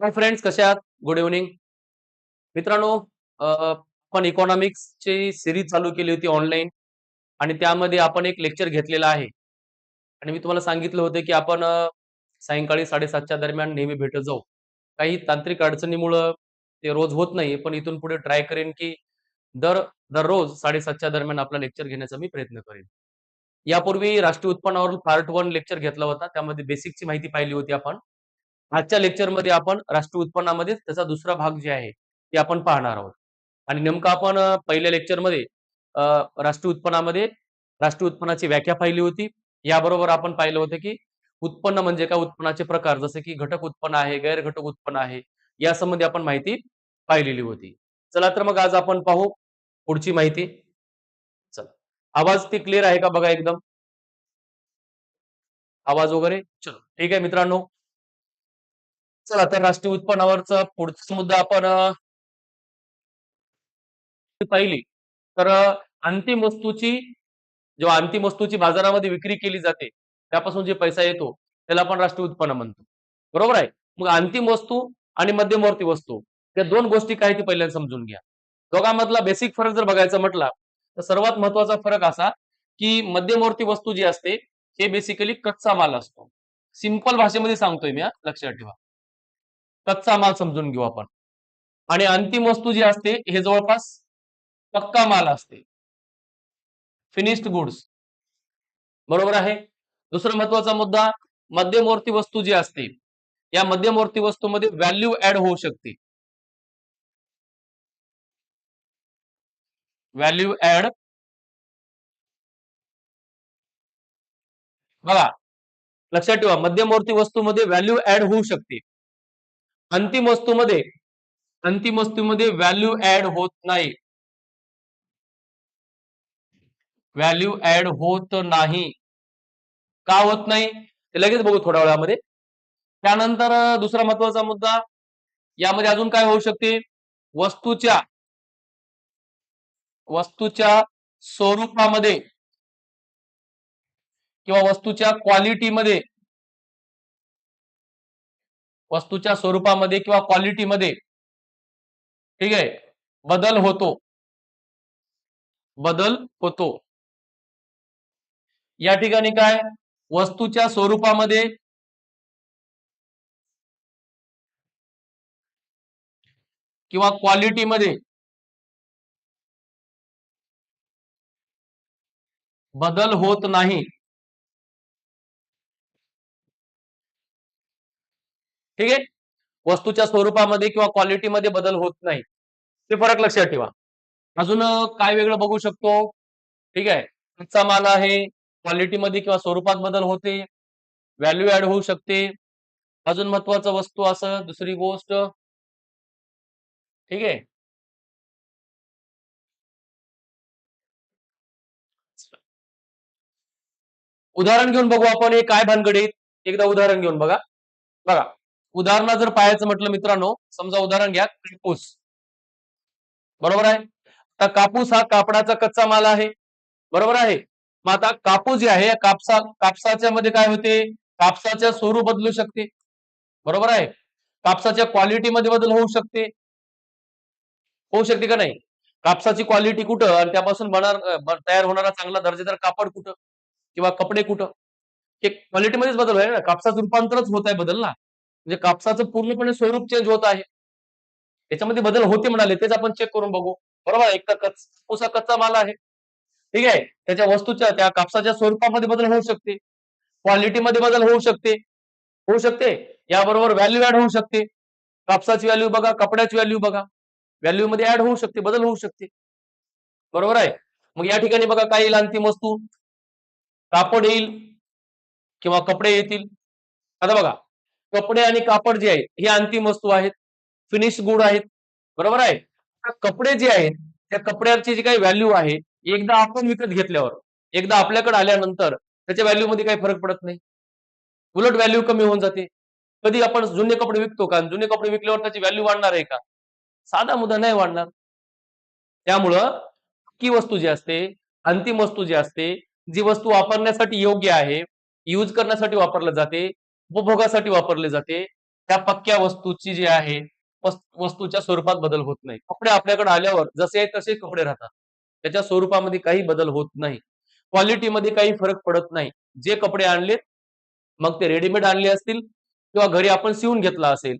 Hi friends कसे आहात? Good evening मित्रांनो आपण इकॉनॉमिक्सची सिरीज चालू केली होती ऑनलाईन आणि त्यामध्ये आपण एक लेक्चर घेतलेला आहे. आणि मी तुम्हाला सांगितलं होतं की आपण सायंकाळी साडेसातच्या दरम्यान नेहमी भेटत जाऊ. काही तांत्रिक अडचणीमुळं ते रोज होत नाही पण इथून पुढे ट्राय करेन की दर दररोज साडेसातच्या दरम्यान आपला लेक्चर घेण्याचा मी प्रयत्न करेन. यापूर्वी राष्ट्रीय उत्पन्नावर पार्ट वन लेक्चर घेतला होता. त्यामध्ये बेसिकची माहिती पाहिली होती आपण. आजच्या लेक्चरमध्ये आपण राष्ट्रीय उत्पन्नामध्ये त्याचा दुसरा भाग जे आहे ते आपण पाहणार आहोत. आणि नेमकं आपण पहिल्या लेक्चरमध्ये राष्ट्रीय उत्पन्नामध्ये राष्ट्रीय उत्पन्नाची व्याख्या पाहिली होती. याबरोबर आपण पाहिलं होतं की उत्पन्न म्हणजे काय? उत्पन्नाचे प्रकार जसे की घटक उत्पन्न आहे गैर घटक उत्पन्न आहे यासंबंधी आपण माहिती पाहिलेली होती. चला तर मग आज आपण पाहू पुढची माहिती. चला. आवाज ती क्लिअर आहे का बघा एकदम? आवाज वगैरे? चलो. ठीक आहे मित्रांनो. चला तर राष्ट्रीय उत्पन्नावरचा पुढचा मुद्दा आपण पाहिली. तर अंतिम वस्तूची जेव्हा अंतिम वस्तूची बाजारामध्ये विक्री केली जाते त्यापासून जे पैसा येतो त्याला आपण राष्ट्रीय उत्पन्न म्हणतो. बरोबर आहे? मग अंतिम वस्तू आणि मध्यमवर्ती वस्तू या दोन गोष्टी काय ती पहिल्यांदा समजून घ्या. दोघांमधला बेसिक फरक जर बघायचा म्हटला तर सर्वात महत्त्वाचा फरक असा की मध्यमवर्ती वस्तू जी असते हे बेसिकली कच्चा माल असतो. सिंपल भाषेमध्ये सांगतोय मी लक्षात ठेवा. कच्चा माल समजून घेऊ आपण. आणि अंतिम वस्तू जी असते हे जवळपास पक्का माल असते. फिनिश्ड गुड्स बरोबर आहे? दुसरा महत्त्वाचा मुद्दा मध्यमवर्ती वस्तू जी असते या मध्यमवर्ती वस्तूमध्ये व्हॅल्यू ऍड होऊ शकते. व्हॅल्यू ऍड बघा लक्षात ठेवा मध्यमवर्ती वस्तूमध्ये व्हॅल्यू ऍड होऊ शकते. अंतिम वस्तूमध्ये अंतिम वस्तूमध्ये व्हॅल्यू ऍड होत नाही. व्हॅल्यू ऍड होत नाही. का होत नाही? ते लगेच बघू थोड्या वेळामध्ये. त्यानंतर दुसरा महत्त्वाचा मुद्दा यामध्ये अजून काय होऊ शकते? वस्तूच्या वस्तूच्या स्वरूपामध्ये किंवा वस्तूच्या क्वालिटीमध्ये वस्तूच्या स्वरूपामध्ये किंवा क्वालिटीमध्ये ठीक आहे? बदल होतो. बदल होतो. या ठिकाणी काय? वस्तूच्या स्वरूपामध्ये किंवा क्वालिटीमध्ये बदल होत नाही. ठीक? आहे वस्तूच्या स्वरूपामध्ये किंवा क्वालिटीमध्ये बदल होत नाही. ते फरक लक्षात ठेवा. अजून काय वेगळं बघू शकतो? ठीक? आहे कच्चा माल आहे क्वालिटीमध्ये किंवा स्वरूपात बदल होते व्हॅल्यू ऍड होऊ शकते. अजून महत्वाचं वस्तू असं दुसरी गोष्ट ठीक? आहे उदाहरण घेऊन बघू आपण हे काय भानगडीत. एकदा उदाहरण घेऊन बघा. बघा. उदाहरण जर पाहायचं म्हटलं मित्रांनो समजा उदाहरण घ्या कापूस. बरोबर आहे? आता कापूस हा कापडाचा कच्चा माल आहे. बरोबर आहे? मग आता कापूस जे आहे कापसा कापसाच्या मध्ये काय होते? कापसाच्या स्वरूप बदलू शकते. बरोबर आहे? कापसाच्या क्वालिटीमध्ये बदल होऊ शकते. होऊ शकते का नाही? कापसाची क्वालिटी कुठं? आणि त्यापासून बनार तयार होणारा चांगला दर्जेदार कापड कुठं? किंवा कपडे कुठं? हे क्वालिटीमध्येच बदल होईल ना? कापसाचं रूपांतरच होत आहे बदल ना? म्हणजे कापसाचं पूर्णपणे स्वरूप चेंज होत आहे. त्याच्यामध्ये बदल होते म्हणाले तेच आपण चेक करून बघू. बरोबर एक तर कच- कापूस कच्चा माल आहे. ठीक आहे त्याच्या वस्तूच्या त्या कापसाच्या स्वरूपामध्ये बदल होऊ शकते. क्वालिटीमध्ये बदल होऊ शकते. होऊ शकते. याबरोबर व्हॅल्यू ऍड होऊ शकते. कापसाची व्हॅल्यू बघा कपड्याची व्हॅल्यू बघा. व्हॅल्यू मध्ये ऍड होऊ शकते बदल होऊ शकते. बरोबर आहे. मग या ठिकाणी बघा काय येईल अंतिम वस्तू? कापड येईल किंवा कपडे येतील. आता बघा कपडे आणि कापड जे आहेत हे अंतिम वस्तू आहेत. फिनिश गुड आहेत. बरोबर आहे? कपडे जे आहेत त्या कपड्याची जी काही व्हॅल्यू आहे एकदा आपण विकत घेतल्यावर एकदा आपल्याकडे आल्यानंतर त्याच्या व्हॅल्यू मध्ये काही फरक पडत नाही. उलट व्हॅल्यू कमी होऊन जाते. कधी आपण जुने कपडे विकतो का? जुने कपडे विकल्यावर त्याची व्हॅल्यू वाढणार आहे का? साधा मुद्दा नाही वाढणार. त्यामुळं की वस्तू जी असते अंतिम वस्तू जी असते जी वस्तू वापरण्यासाठी योग्य आहे यूज करण्यासाठी वापरले जाते उपभोगासाठी वापरले जाते. त्या पक्क्या वस्तूची जी आहे वस्तूच्या स्वरूपात बदल होत नाही. कपडे आपल्याकडे आल्यावर जसे आहे तसे कपडे राहतात. त्याच्या स्वरूपामध्ये काही बदल होत नाही. क्वालिटीमध्ये काही फरक पडत नाही. जे कपडे आणलेत मग ते रेडीमेड आणले असतील किंवा घरी आपण शिवून घेतला असेल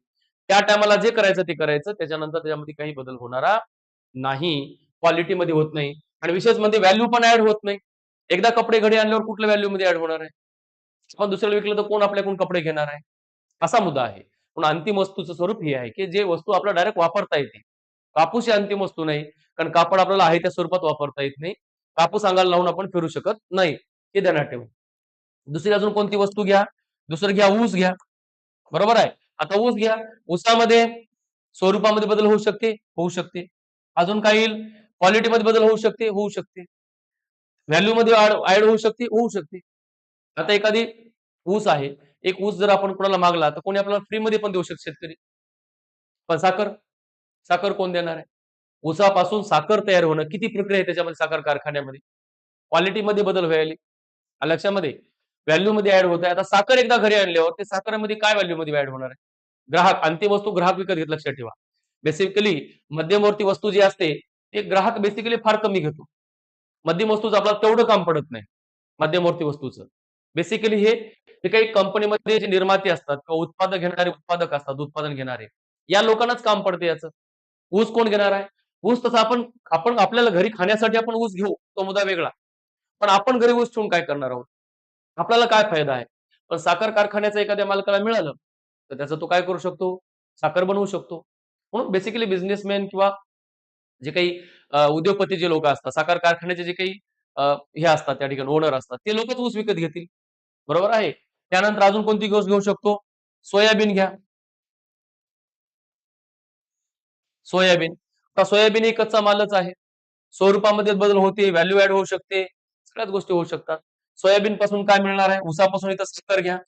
त्या टायमाला जे करायचं ते करायचं. त्याच्यानंतर त्याच्यामध्ये काही बदल होणारा नाही. क्वालिटीमध्ये होत नाही. आणि विशेष म्हणजे व्हॅल्यू पण ऍड होत नाही. एकदा कपडे घरी आणल्यावर कुठल्या व्हॅल्यू मध्ये ऍड होणार आहे? आपण दुसऱ्याला विकलं तर कोण आपल्याकडून कपडे घेणार आहे? असा मुद्दा आहे. पण अंतिम वस्तूचं स्वरूप हे आहे की जे वस्तू आपल्याला डायरेक्ट वापरता येते. कापूस ही अंतिम वस्तू नाही. कारण कापड आपल्याला आहे त्या स्वरूपात वापरता येत नाही. कापूस अंगाला लावून आपण फिरू शकत नाही. हे ध्यानात ठेवू. दुसरी अजून कोणती वस्तू घ्या? दुसरं घ्या ऊस घ्या. बरोबर आहे? आता ऊस घ्या. ऊसामध्ये स्वरूपामध्ये बदल होऊ शकते? होऊ शकते. अजून काही क्वालिटीमध्ये बदल होऊ शकते? होऊ शकते. व्हॅल्यू मध्ये ऍड होऊ शकते? होऊ शकते. आता एखादी ऊस आहे एक ऊस जर आपण कोणाला मागला तर कोणी आपल्याला फ्री मध्ये पण देऊ शकतो शेतकरी. पण साखर? साखर कोण देणार आहे? ऊसापासून साखर तयार होणं किती प्रक्रिया आहे त्याच्यामध्ये साखर कारखान्यामध्ये? क्वालिटीमध्ये बदल व्हायला. लक्षामध्ये? व्हॅल्यू मध्ये ऍड होत आहे आता साखर एकदा घरी आणल्यावर ते साखरेमध्ये काय व्हॅल्यूमध्ये ऍड होणार आहे? ग्राहक अंतिम वस्तू ग्राहक विकत घेत लक्षात ठेवा. बेसिकली मध्यमवर्ती वस्तू जी असते ते ग्राहक बेसिकली फार कमी घेतो. मध्यम वस्तूचं आपल्याला तेवढं काम पडत नाही मध्यमवर्ती वस्तूचं. बेसिकली हे जे काही कंपनीमध्ये जे निर्माते असतात किंवा उत्पादक घेणारे उत्पादक असतात उत्पादन घेणारे या लोकांनाच काम पडते याचं. ऊस कोण घेणार आहे? ऊस तसं आपण आपण आपल्याला घरी खाण्यासाठी आपण ऊस घेऊ तो मुद्दा वेगळा. पण आपण घरी ऊस ठेवून काय करणार आहोत? आपल्याला काय फायदा आहे? पण साखर कारखान्याचं एखाद्या मालकाला मिळालं तर त्याचा तो काय करू शकतो? साखर बनवू शकतो. म्हणून बेसिकली बिझनेसमॅन किंवा जे काही उद्योगपती जे लोक असतात साखर कारखान्याचे जे काही हे असतात त्या ठिकाणी ओनर असतात ते लोकच ऊस विकत घेतील. बरोबर आहे? त्यानंतर अजून कोणती गोष्ट घेऊ शकतो? सोयाबीन घ्या. सोयाबीन. आता सोयाबीन हे कच्चा मालच आहे. स्वरूपामध्ये बदल होते व्हॅल्यू ऍड होऊ शकते सगळ्याच गोष्टी होऊ शकतात. सोयाबीन पासून काय मिळणार आहे? उसापासून इथं साखर घ्या.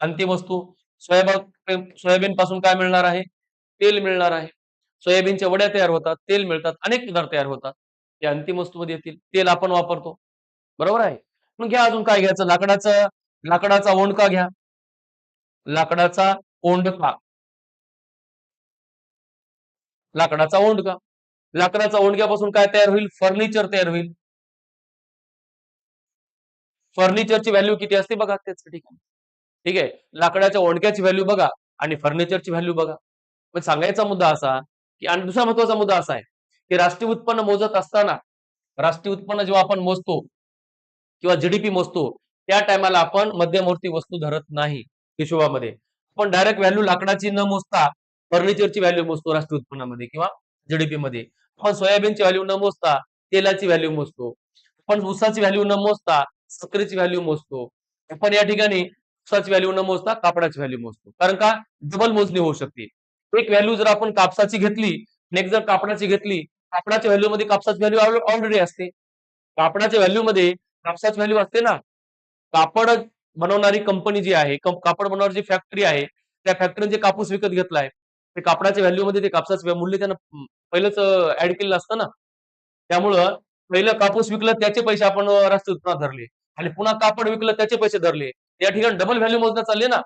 अंतिम वस्तू सोयाबीन सोयाबीन पासून काय मिळणार आहे? तेल मिळणार आहे. सोयाबीनच्या वड्या तयार होतात तेल मिळतात अनेक पदार्थ तयार होतात. ते अंतिम वस्तूमध्ये येतील. तेल आपण वापरतो. बरोबर आहे? मग घ्या अजून काय घ्यायचं? लाकडाचा लाकडाचा ओंडका घ्या. लाकडाचा ओंडका. लाकडाचा ओंडका. लाकडाचा ओंडक्यापासून काय तयार होईल? फर्निचर तयार होईल. फर्निचरची व्हॅल्यू किती असते बघा त्याच ठिकाणी. ठीक आहे? लाकडाच्या ओंडक्याची व्हॅल्यू बघा आणि फर्निचरची व्हॅल्यू बघा. पण सांगायचा मुद्दा असा की आणि दुसरा महत्त्वाचा मुद्दा असा आहे की राष्ट्रीय उत्पन्न मोजत असताना राष्ट्रीय उत्पन्न जेव्हा आपण मोजतो किंवा जीडीपी मोजतो त्या टायमाला आपण मध्यमवर्ती वस्तू धरत नाही हिशोबामध्ये. आपण डायरेक्ट व्हॅल्यू लाकडाची न मोजता फर्निचरची व्हॅल्यू मोजतो राष्ट्रीय उत्पन्नामध्ये किंवा जीडीपी मध्ये आपण सोयाबीनची व्हॅल्यू न मोजता तेलाची व्हॅल्यू मोजतो. आपण ऊसाची व्हॅल्यू न मोजता साखरेची व्हॅल्यू मोजतो. आपण या ठिकाणी ऊसाची व्हॅल्यू न मोजता कापडाची व्हॅल्यू मोजतो. कारण का? डबल मोजणी होऊ शकते. एक व्हॅल्यू जर आपण कापसाची घेतली नेक्स्ट जर कापडाची घेतली कापडाच्या व्हॅल्यू मध्ये कापसाची व्हॅल्यू ऑलरेडी असते. कापडाच्या व्हॅल्यू मध्ये कापसाच व्हॅल्यू असते ना. कापड बनवणारी कंपनी जी आहे कापड बनवणारी जी फॅक्टरी आहे त्या फॅक्टरीने जे कापूस विकत घेतलाय ते कापडाच्या व्हॅल्यू मध्ये ते कापसाचं मूल्य त्यानं पहिलंच ऍड केलेलं असतं ना. त्यामुळं पहिलं कापूस विकलं त्याचे पैसे आपण राष्ट्रीय उत्पन्नात धरले. आणि पुन्हा कापड विकलं त्याचे पैसे धरले. या ठिकाणी डबल व्हॅल्यू मोजण्यात चालले ना.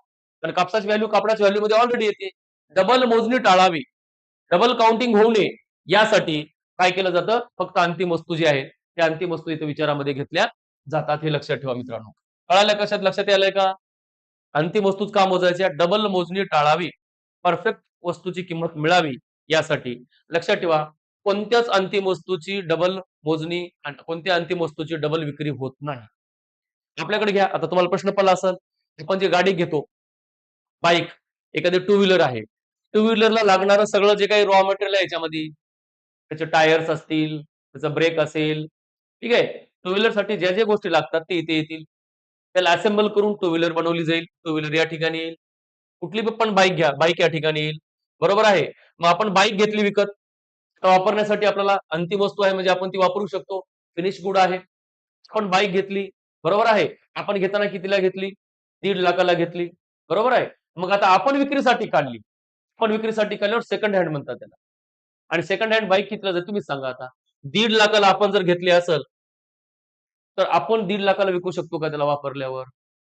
कारण कापसाची व्हॅल्यू कापडाच्या व्हॅल्यू मध्ये ऑलरेडी येते. डबल मोजणी टाळावी. डबल काउंटिंग होऊ नये. यासाठी काय केलं जातं? फक्त अंतिम वस्तू जी आहे त्या अंतिम वस्तू इथे विचारामध्ये घेतल्या. जातात हे लक्षात ठेवा मित्रांनो. कळालं कशात लक्षात यायलंय का? अंतिम वस्तूच का मोजायच्या डबल मोजणी टाळावी. परफेक्ट वस्तूची किंमत मिळावी यासाठी. लक्षात ठेवा कोणत्याच अंतिम वस्तूची डबल मोजणी कोणत्या अंतिम वस्तूची डबल विक्री होत नाही. आपल्याकडे घ्या. आता तुम्हाला प्रश्न पडला असेल आपण जे गाडी घेतो बाईक एखादी टू व्हीलर आहे. टू व्हीलरला लागणारं सगळं जे काही रॉ मटेरियल आहे याच्यामध्ये त्याचे टायर्स असतील त्याचा ब्रेक असेल ठीक आहे? टू व्हीलरसाठी ज्या ज्या गोष्टी लागतात ते इथे येतील. त्याला असेंबल करून टू व्हीलर बनवली जाईल. टू व्हीलर या ठिकाणी येईल. कुठली पण बाईक घ्या. बाईक या ठिकाणी येईल. बरोबर आहे. मग आपण बाईक घेतली विकत. तर वापरण्यासाठी आपल्याला अंतिम वस्तू आहे म्हणजे आपण ती वापरू शकतो. फिनिश गुड आहे. आपण बाईक घेतली. बरोबर आहे. आपण घेताना कितीला घेतली? दीड लाखाला घेतली. बरोबर आहे. मग आता आपण विक्रीसाठी काढली. आपण विक्रीसाठी काढल्यावर सेकंड हँड म्हणतात त्याला. आणि सेकंड हँड बाईक कितीला जाईल? तुम्ही सांगा आता. दीड लाखाला आपण जर घेतली असेल तर आपण दीड लाखाला विकू शकतो का त्याला वापरल्यावर?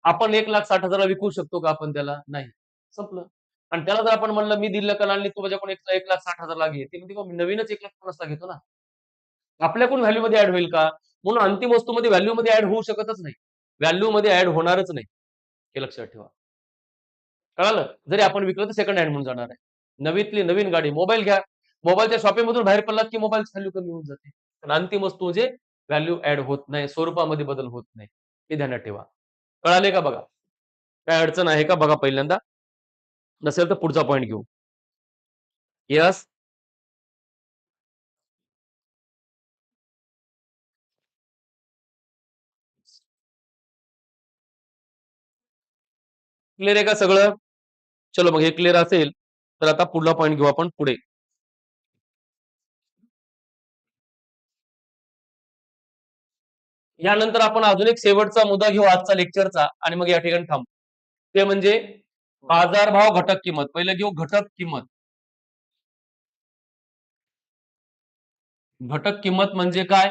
आपण एक लाख साठ हजाराला विकू शकतो का आपण त्याला? नाही. संपलं. आणि त्याला जर आपण म्हणलं मी दीड लाखाला आणली तू माझ्याकडून एक एक लाख साठ हजार घे. ते हो, नवीनच एक लाख पन्नासला घेतो ना. आपल्याकडून व्हॅल्यू मध्ये ऍड होईल का? म्हणून अंतिम वस्तूमध्ये व्हॅल्यू मध्ये ऍड होऊ शकतच नाही. व्हॅल्यू मध्ये ऍड होणारच नाही. हे लक्षात ठेवा. कळालं? जरी आपण विकलं तर सेकंड हँड म्हणून जाणार आहे. नवीतली नवीन गाडी मोबाईल घ्या. मोबाईलच्या शॉपिंग मधून बाहेर पडलात की मोबाईल व्हॅल्यू कमी होऊन जाते. पण अंतिम वस्तू म्हणजे व्हॅल्यू ऍड होत नाही स्वरूपामध्ये बदल होत नाही हे ध्यानात ठेवा. कळाले का बघा? काय अडचण आहे का बघा पहिल्यांदा? नसेल तर पुढचा पॉईंट घेऊ. यस क्लिअर आहे का सगळं? चलो मग हे क्लिअर असेल तर आता पुढला पॉईंट घेऊ आपण पुढे. यानंतर आपण अजून एक शेवटचा मुद्दा घेऊ आजचा लेक्चरचा आणि मग या ठिकाणी थांबू. ते म्हणजे बाजारभाव घटक किंमत. पहिलं घेऊ घटक किंमत. घटक किंमत म्हणजे काय?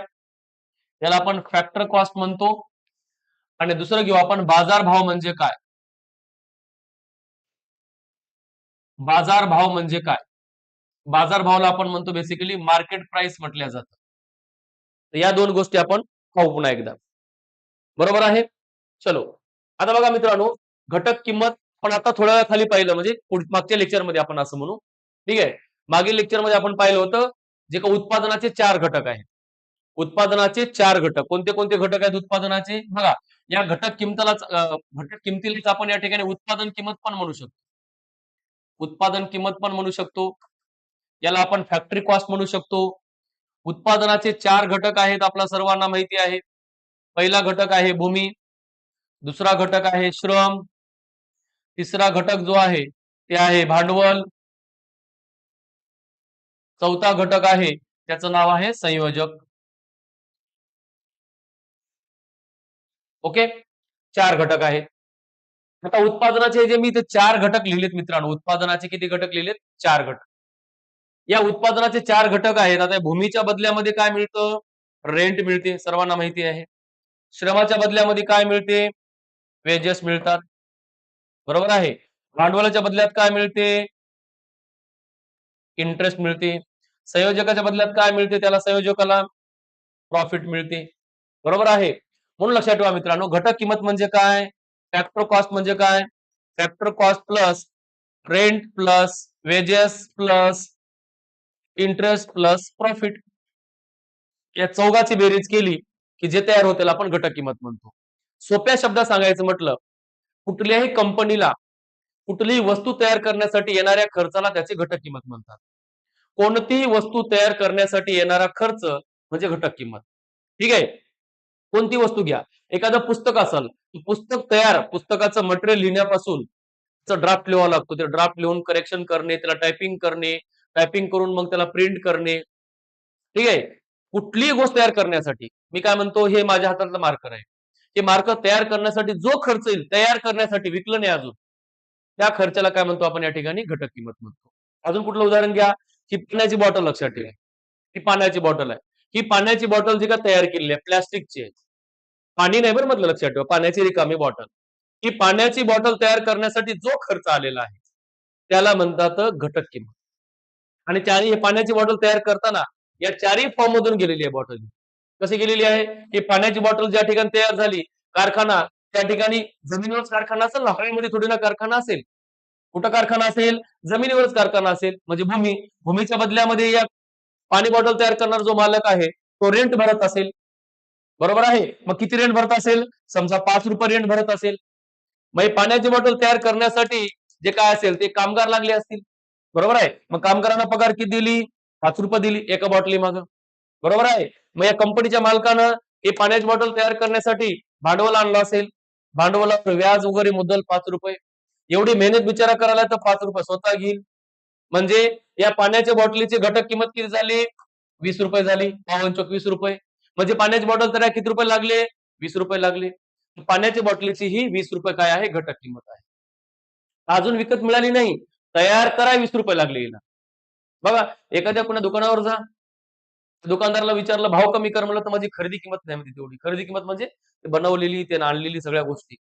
याला आपण फॅक्टर कॉस्ट म्हणतो. आणि दुसरं घेऊ आपण बाजारभाव म्हणजे काय? बाजारभाव म्हणजे काय? बाजारभावाला आपण म्हणतो बेसिकली मार्केट प्राइस म्हटल्या जातं. या दोन गोष्टी आपण पाहू पुन्हा एकदा. बरोबर आहे? चलो. आता बघा मित्रांनो घटक किंमत पण आता थोड्या वेळा खाली पाहिलं म्हणजे मागच्या लेक्चरमध्ये आपण असं म्हणू. ठीक आहे? मागील लेक्चरमध्ये आपण पाहिलं होतं जे का उत्पादनाचे चार घटक आहेत. उत्पादनाचे चार घटक. कोणते कोणते घटक आहेत उत्पादनाचे? बघा या घटक किंमतीलाच घटक किमतीलाच आपण या ठिकाणी उत्पादन किंमत पण म्हणू शकतो. उत्पादन किंमत पण म्हणू शकतो. याला आपण फॅक्टरी कॉस्ट म्हणू शकतो. उत्पादनाचे चार घटक आहेत आपल्या सर्वांना माहिती आहे. पहिला घटक आहे भूमी दुसरा घटक आहे श्रम तिसरा घटक जो आहे ते आहे भांडवल. चौथा घटक आहे त्याचं नाव आहे संयोजक. ओके? चार घटक आहेत. आता उत्पादनाचे जे मी इथे चार घटक लिहिलेत मित्रांनो उत्पादनाचे किती घटक लिहिलेत? चार घटक. या उत्पादनाचे चार घटक आहेत. आता भूमीच्या बदल्यामध्ये काय मिळतं? रेंट मिळते सर्वांना माहिती आहे. श्रमाच्या बदल्यामध्ये काय मिळते? वेजेस मिळतात. बरोबर आहे. भांडवलाच्या बदल्यात काय मिळते? इंटरेस्ट मिळते. संयोजकाच्या बदल्यात काय मिळते? त्याला संयोजकाला प्रॉफिट मिळते. बरोबर आहे. म्हणून लक्षात ठेवा मित्रांनो घटक किंमत म्हणजे काय? फॅक्टर कॉस्ट म्हणजे काय? Factor cost plus rent plus wages plus interest plus profit या चौघाची बेरीज केली की जे तयार होते त्याला आपण घटक किंमत म्हणतो. सोप्या शब्दात सांगायचं म्हटलं कुठल्याही कंपनीला कुठलीही वस्तू तयार करण्यासाठी येणाऱ्या खर्चाला त्याची घटक किंमत म्हणतात. कोणतीही वस्तू तयार करण्यासाठी येणारा खर्च म्हणजे घटक किंमत. ठीक आहे? कोणती वस्तू घ्या? एखादं पुस्तक असेल पुस्तक तयार पुस्तकाचं मटेरियल लिहिण्यापासून ड्राफ्ट लिहावा लागतो ते ड्राफ्ट लिहून करेक्शन करणे त्याला टायपिंग करणे टायपिंग करून मग त्याला प्रिंट करणे. ठीक आहे? कुठलीही गोष्ट तयार करण्यासाठी मी काय म्हणतो हे माझ्या हातातलं मार्कर आहे. हे मार्कर तयार करण्यासाठी जो खर्च येईल तयार करण्यासाठी विकलं नाही अजून. त्या खर्चाला काय म्हणतो आपण या ठिकाणी? घटक किंमत म्हणतो. अजून कुठलं उदाहरण घ्या? ही पाण्याची बॉटल लक्षात ठेवा. ही पाण्याची बॉटल आहे. ही पाण्याची बॉटल जी का तयार केलेली आहे प्लॅस्टिकची पाणी नाही बरं म्हटलं लक्षात ठेवा. पाण्याची रिकामी बॉटल ही पाण्याची बॉटल तयार करण्यासाठी जो खर्च आलेला आहे त्याला म्हणतात घटक किंमत. आणि चारी हे पाण्याची बॉटल तयार करताना या चारही फॉर्म मधून गेलेली आहे बॉटल कशी गेलेली आहे? की पाण्याची बॉटल ज्या ठिकाणी तयार झाली कारखाना त्या ठिकाणी जमिनीवरच कारखाना असेल ना? हवेमध्ये थोडी ना कारखाना असेल. कुठं कारखाना असेल? जमिनीवरच कारखाना असेल. म्हणजे भूमी भूमीच्या बदल्यामध्ये या पाणी बॉटल तयार करणारा जो मालक आहे तो रेंट भरत असेल. बरोबर आहे? मग किती रेंट भरत असेल? समजा पाच रुपये रेंट भरत असेल. मग पाण्याची बॉटल तयार करण्यासाठी जे काय असेल ते कामगार लागले असतील. बरोबर आहे? मग कामगारांना पगार किती दिली? पाच रुपये दिली एका बॉटली माग. बरोबर आहे? मग या कंपनीच्या मालकानं हे पाण्याची बॉटल तयार करण्यासाठी भांडवल आणलं असेल. भांडवलावर व्याज वगैरे मुद्दल पाच रुपये. एवढी मेहनत बिचारा करायला तर पाच रुपये स्वतः घेईल. म्हणजे या पाण्याच्या बॉटलीची घटक किंमत किती झाली? वीस रुपये झाली. पावन चोक वीस रुपये. म्हणजे पाण्याची बॉटल तर किती रुपये लागले? वीस रुपये लागले. पाण्याच्या बॉटलीची ही वीस रुपये काय आहे? घटक किंमत आहे. अजून विकत मिळाली नाही. तयार करा वीस रुपये लागले हिला. बघा एखाद्या पुन्हा दुकानावर जा. दुकानदाराला विचारलं भाव कमी कर म्हणलं तर माझी खरेदी किंमत नाही म्हणजे तेवढी. खरेदी किंमत म्हणजे ते बनवलेली ते आणलेली सगळ्या गोष्टी.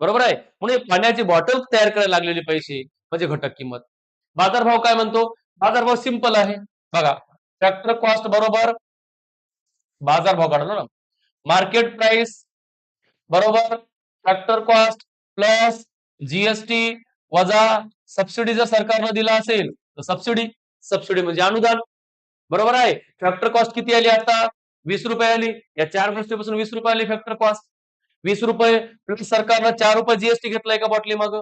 बरोबर आहे? म्हणून पाण्याची बॉटल तयार करायला लागलेले पैसे म्हणजे घटक किंमत. बाजारभाव काय म्हणतो? बाजारभाव सिंपल आहे. बघा फॅक्टर कॉस्ट बरोबर बाजारभाव काढला ना. मार्केट प्राइस बरोबर फॅक्टर कॉस्ट प्लस जीएसटी वजा सबसिडी जर सरकारनं दिला असेल तर सबसिडी सबसिडी म्हणजे अनुदान. बरोबर आहे? फॅक्टर कॉस्ट किती आली आता? वीस रुपये आली. या चार गोष्टीपासून वीस रुपये आली फॅक्टर कॉस्ट वीस रुपये प्लस सरकारनं चार रुपये जीएसटी घेतला एका बॉटली माग?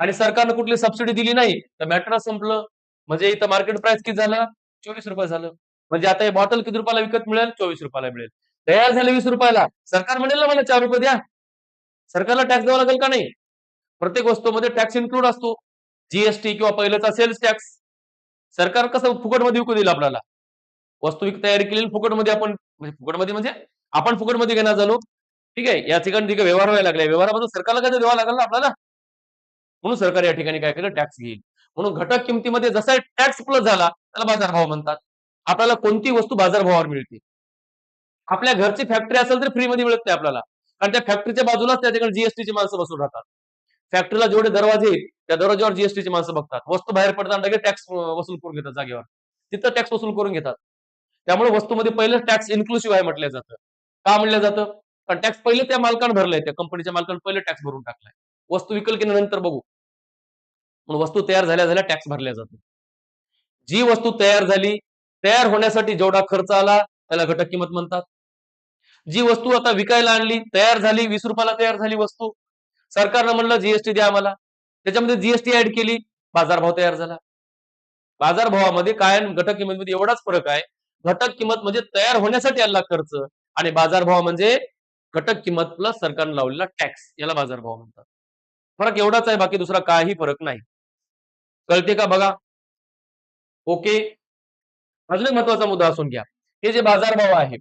आणि सरकारनं कुठली सबसिडी दिली नाही? तर मॅटर संपलं. म्हणजे इथं मार्केट प्राइस किती झालं? चोवीस रुपये झालं. म्हणजे आता हे बॉटल किती रुपयाला विकत मिळेल? चोवीस रुपयाला मिळेल. तयार झाले वीस रुपयाला. सरकार म्हणेल ना मला चार रुपये द्या. सरकारला टॅक्स द्यावा लागेल का नाही? प्रत्येक वस्तूमध्ये टॅक्स इन्क्लूड असतो. जीएसटी किंवा पहिल्याचा सेल्स टॅक्स सरकार कसं फुकटमध्ये विकू देईल आपल्याला? वस्तू विक तयारी केलेली फुकटमध्ये आपण म्हणजे फुकटमध्ये म्हणजे आपण फुकटमध्ये घेणार झालो. ठीक आहे या ठिकाणी ठीक आहे व्यवहार व्हायला लागले. व्यवहारामध्ये सरकारला काय द्यावा लागेल ना आपल्याला? म्हणून सरकार या ठिकाणी काय केलं? टॅक्स घेईल. म्हणून घटक किमतीमध्ये जसा टॅक्स प्लस झाला त्याला बाजारभाव म्हणतात. आपल्याला कोणती वस्तू बाजारभावावर मिळते? आपल्या घरची फॅक्टरी असेल तर फ्रीमध्ये मिळत नाही आपल्याला. कारण त्या फॅक्टरीच्या बाजूलाच त्या ठिकाणी जीएसटीची माणसं बसून राहतात. फॅक्टरीला जेवढे दरवाजे त्या दरवाज्यावर जीएसटीची माणसं बघतात. वस्तू बाहेर पडताना लगेच टॅक्स वसूल करून घेतात जागेवर. तिथं टॅक्स वसूल करून घेतात. त्यामुळे वस्तूमध्ये पहिलं टॅक्स इन्क्लुसिव्ह आहे म्हटलं जातं. का म्हटलं जातं? कारण टॅक्स पहिले त्या मालकानं भरलाय त्या कंपनीच्या मालकानं पहिले टॅक्स भरून टाकलाय. वस्तू विकल की नंतर बघू. म्हणून वस्तू तयार झाल्या झाल्या टॅक्स भरल्या जातो जी वस्तू तयार झाली तयार होण्यासाठी जेवढा खर्च आला त्याला घटक किंमत म्हणतात. जी वस्तू आता विकायला आणली तयार झाली वीस रुपयाला तयार झाली वस्तू सरकारनं म्हणलं जीएसटी द्या आम्हाला. त्याच्यामध्ये जीएसटी ऍड केली बाजारभाव तयार झाला. बाजारभावामध्ये काय घटक किंमतीमध्ये एवढाच फरक आहे घटक किंमत म्हणजे तयार होण्यासाठी आलेला खर्च आणि बाजारभाव म्हणजे घटक किंमत प्लस सरकारने लावलेला टॅक्स याला बाजारभाव म्हणतात. फरक एवढाच आहे बाकी दुसरा काही फरक नाही. कळते का बघा? ओके अजून एक महत्त्वाचा मुद्दा असून घ्या. हे जे बाजारभाव आहे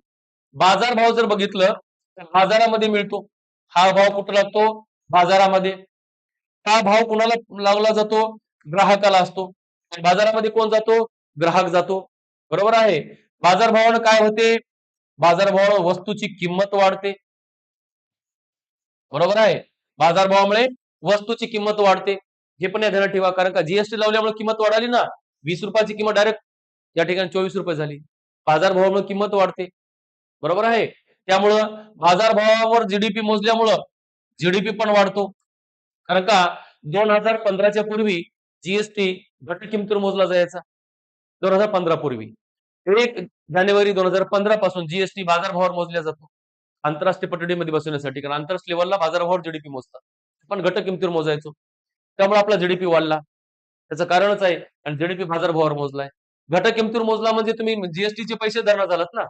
बाजारभाव जर बघितलं तर बाजारामध्ये मिळतो. हा भाव कुठं लागतो? बाजारामध्ये. हा भाव कुणाला लावला जातो? ग्राहकाला असतो. बाजारामध्ये कोण जातो? ग्राहक जातो. बरोबर आहे? बाजारभावानं काय होते? बाजारभावानं वस्तूची किंमत वाढते. बरोबर आहे? बाजारभावामुळे वस्तूची किंमत वाढते. हे पण या ध्यानात ठेवा कारण का जीएसटी लावल्यामुळे किंमत वाढाली ना? वीस रुपयाची किंमत डायरेक्ट या ठिकाणी चोवीस रुपये झाली. बाजारभावामुळे किंमत वाढते. बरोबर आहे? त्यामुळं बाजारभावावर जीडीपी मोजल्यामुळं जीडीपी पण वाढतो. कारण का दोन हजार पंधराच्या पूर्वी जीएसटी घट किमतीवर मोजला जायचा. दोन हजार पंधरा पूर्वी. एक जानेवारी दोन हजार पंधरा पासून जीएसटी बाजारभावावर मोजला जातो. आंतरराष्ट्रीय पटडीमध्ये बसवण्यासाठी कारण आंतरराष्ट्रीय लेवलला बाजारभावावर जीडीपी मोजतात. पण घट किमतीवर मोजायचो. त्यामुळे आपला जीडीपी वाढला. त्याचं कारणच आहे आणि जीडीपी बाजारभावावर मोजलाय. घट किमतीवर मोजला म्हणजे तुम्ही जीएसटीचे पैसे धरणार झालात ना.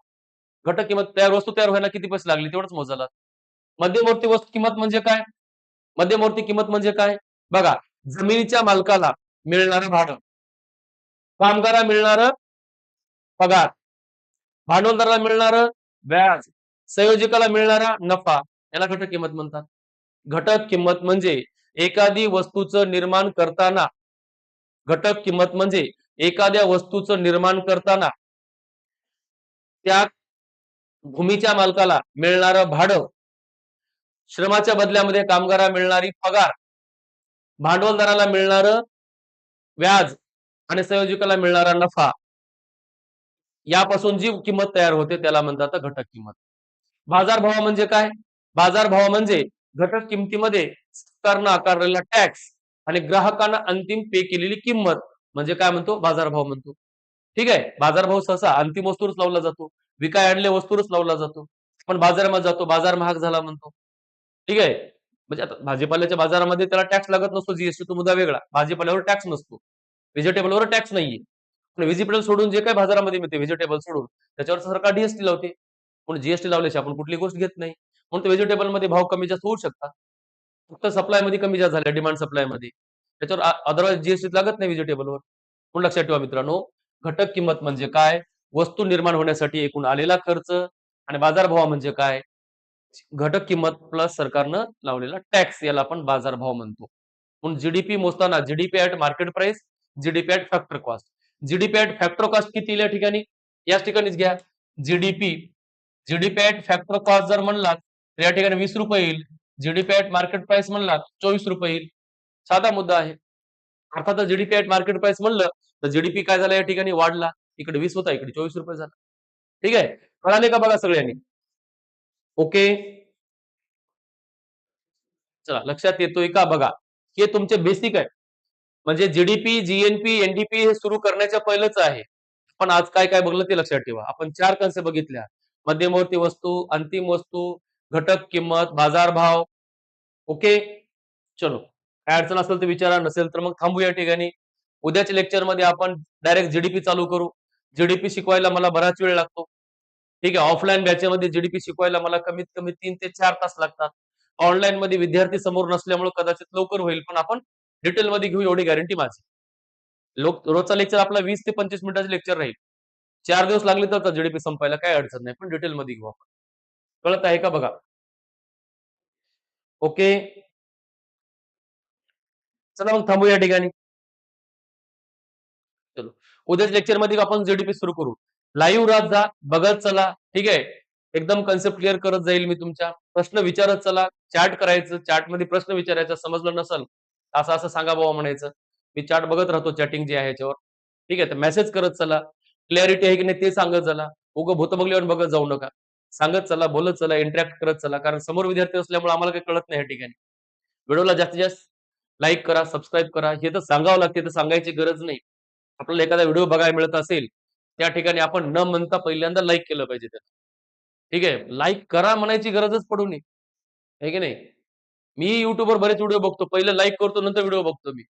घट किंमत तयार वस्तू तयार व्हायला किती पैसे लागले तेवढंच मोजालात मध्यवर्ती वस्तू किंमत म्हणजे काय? मध्यमवर्ती किंमत म्हणजे काय? बघा जमिनीच्या मालकाला मिळणारं भाडं. कामगारा मिळणार पगार. भांडवलदाराला मिळणार व्याज. संयोजकाला मिळणारा नफा. याला घटक किंमत म्हणतात. घटक किंमत म्हणजे एखादी वस्तूचं निर्माण करताना. घटक किंमत म्हणजे एखाद्या वस्तूचं निर्माण करताना. त्या भूमीच्या मालकाला मिळणारं भाडं. श्रमाच्या बदल्यामध्ये कामगारा मिळणारी पगार भांडवलदाराला मिळणारं व्याज आणि संयोजकाला मिळणारा नफा यापासून जी किंमत तयार होते त्याला म्हणतात घटक किंमत. बाजारभाव म्हणजे काय? बाजारभाव म्हणजे घटक किमतीमध्ये सरकारनं आकारलेला टॅक्स आणि ग्राहकांना अंतिम पे केलेली किंमत. म्हणजे काय म्हणतो? बाजारभाव म्हणतो. ठीक आहे? बाजारभाव सहसा अंतिम वस्तूच लावला जातो. विकाय आणले वस्तूच लावला जातो. पण बाजारामध्ये जातो. बाजार महाग झाला म्हणतो. ठीक आहे? म्हणजे आता भाजीपाल्याच्या बाजारामध्ये त्याला टॅक्स लागत नसतो जीएसटी तो मुद्दा वेगळा. भाजीपाल्यावर टॅक्स नसतो. व्हेजिटेबलवर टॅक्स नाहीये. पण व्हेजिटेबल सोडून जे काही बाजारामध्ये मिळते व्हेजिटेबल सोडून त्याच्यावर सरकार जीएसटी लावते. पण जीएसटी लावल्याशी आपण कुठली गोष्ट घेत नाही. म्हणून व्हेजिटेबलमध्ये भाव कमी जास्त होऊ शकतात फक्त सप्लायमध्ये कमी जास्त झाल्या डिमांड सप्लायमध्ये त्याच्यावर अदरवाईज जीएसटी लागत नाही व्हेजिटेबलवर पण लक्षात ठेवा मित्रांनो घटक किंमत म्हणजे काय? वस्तू निर्माण होण्यासाठी एकूण आलेला खर्च आणि बाजारभाव म्हणजे काय? घटक किंमत प्लस सरकारनं लावलेला टॅक्स याला आपण बाजारभाव म्हणतो. म्हणून जीडीपी मोजताना GDP at market price GDP at factor cost GDP at factor cost किती या ठिकाणी? याच ठिकाणीच घ्या. GDP GDP at factor cost जर म्हणलात तर या ठिकाणी वीस रुपये येईल. जीडीपी ऍट मार्केट प्राइस म्हणलात चोवीस रुपये येईल. साधा मुद्दा आहे. अर्थात जीडीपी ऍट मार्केट प्राइस म्हणलं तर जीडीपी काय झाला या ठिकाणी? वाढला. इकडे वीस होता इकडे चोवीस रुपये झाला. ठीक आहे? कळाले का बघा सगळ्यांनी? ओके? चला लक्षात येतोय का? बघा हे तुमचे बेसिक आहे. म्हणजे जीडीपी जीएनपी एनडीपी हे सुरू करण्याच्या पहिलंच आहे. पण आज काय काय बघलं ते लक्षात ठेवा. आपण चार कन्सेप्ट बघितल्या. मध्यमवर्ती वस्तू अंतिम वस्तू घटक किंमत बाजारभाव. ओके? चलो. काय अडचण असेल तर विचारा नसेल तर मग थांबू या ठिकाणी. उद्याच्या लेक्चरमध्ये आपण डायरेक्ट जीडीपी चालू करू. जीडीपी शिकवायला मला बराच वेळ लागतो. ठीक आहे ऑफलाईन बॅचमध्ये जीडीपी शिकवायला मला कमीत कमी तीन ते चार तास लागतात. ऑनलाईन मध्ये विद्यार्थी समोर नसल्यामुळे कदाचित लवकर होईल पण आपण डिटेल मध्ये घेऊ एवढी गॅरंटी माझी. लोक रोजचा लेक्चर आपला वीस ते पंचवीस मिनिटाचं लेक्चर राहील. चार दिवस लागले तर जीडीपी संपायला काय अडचण नाही पण डिटेल मध्ये घेऊ आपण. कळत आहे का बघा? ओके. चला मग थांबू या ठिकाणी. चलो. उद्याच लेक्चरमध्ये आपण जीडीपी सुरू करू. लाईव्ह राहत जा बघत चला. ठीक आहे? एकदम कन्सेप्ट क्लिअर करत जाईल मी तुमच्या. प्रश्न विचारत चला. चॅट करायचं. चॅटमध्ये प्रश्न विचारायचा. समजलं नसल असं असं सांगा बाबा म्हणायचं. मी चॅट बघत राहतो चॅटिंग जे आहे याच्यावर. ठीक आहे? तर मेसेज करत चला. क्लॅरिटी आहे की नाही ते सांगत चला. उगं भूत बघल्यावर बघत जाऊ नका. सांगत चला बोलत चला इंटरॅक्ट करत चला. कारण समोर विद्यार्थी असल्यामुळे आम्हाला काही कळत नाही या ठिकाणी. व्हिडिओला जास्तीत जास्त लाईक करा सबस्क्राईब करा. हे तर सांगावं लागते तर सांगायची गरज नाही. आपल्याला एखादा व्हिडिओ बघायला मिळत असेल त्या ठिकाणी आपण न म्हणता पहिल्यांदा लाईक केलं पाहिजे त्याला ठीक आहे? लाईक करा म्हणायची गरजच पडू नये. आहे की नाही? मी युट्यूबवर बरेच व्हिडिओ बघतो. पहिलं लाईक करतो नंतर व्हिडिओ बघतो मी.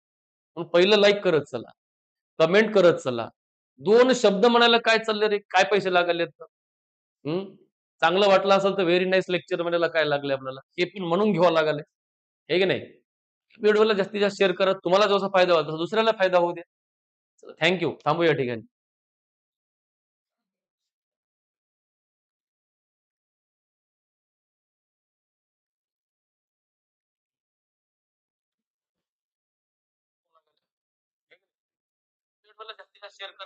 पण पहिलं लाईक करत चला. कमेंट करत चला. दोन शब्द म्हणायला काय चालले रे? काय पैसे लागले हम्म चांगलं वाटलं असेल तर व्हेरी नाईस लेक्चर म्हणायला काय लागले आपल्याला? हे पण म्हणून घ्यावं लागले. हे की नाही? व्हिडिओला जास्तीत जास्त शेअर करा. तुम्हाला जसा फायदा होता दुसऱ्याला फायदा होऊ द्या थँक्यू थांबू या ठिकाणी. शेअर करा